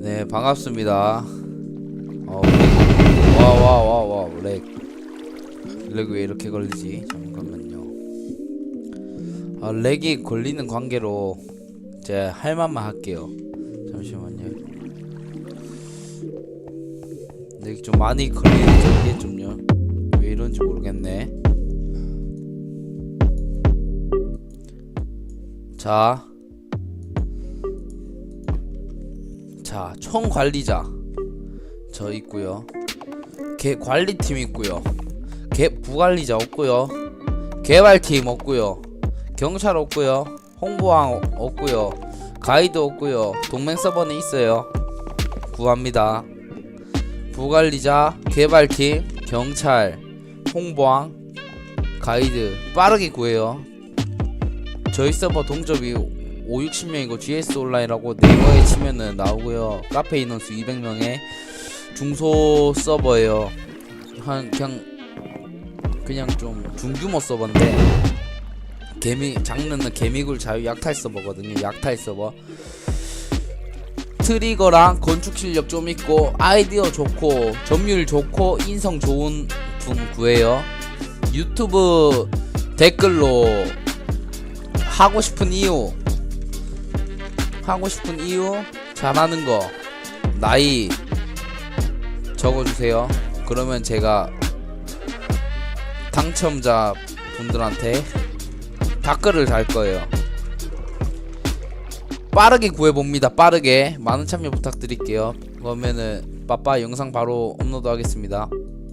네 반갑습니다. 어, 와와와와 렉. 렉 왜 이렇게 걸리지? 잠깐만요. 아 렉이 걸리는 관계로 제가 할 말만 할게요. 잠시만요. 렉이 좀 많이 걸리는 게 좀요. 왜 이런지 모르겠네. 자. 자, 총 관리자 저 있고요. 개 관리팀 있고요. 개 부관리자 없고요. 개발팀 없고요. 경찰 없고요. 홍보왕 없고요. 가이드 없고요. 동맹 서버는 있어요. 구합니다. 부관리자, 개발팀, 경찰, 홍보왕, 가이드 빠르게 구해요. 저희 서버 동접이 5, 60명이고 GS 온라인이라고 네이버에 치면은 나오고요. 카페 인원수 200명에 중소 서버예요. 한 그냥 그냥 좀 중규모 서버인데 개미 장르는 개미굴 자유 약탈 서버거든요. 약탈 서버. 트리거랑 건축 실력 좀 있고 아이디어 좋고 점유율 좋고 인성 좋은 분 구해요. 유튜브 댓글로 하고 싶은 이유 하고 싶은 이유 잘하는 거 나이 적어주세요. 그러면 제가 당첨자 분들한테 댓글을 달 거예요. 빠르게 구해봅니다. 빠르게. 많은 참여 부탁드릴게요. 그러면은 빠빠 영상 바로 업로드 하겠습니다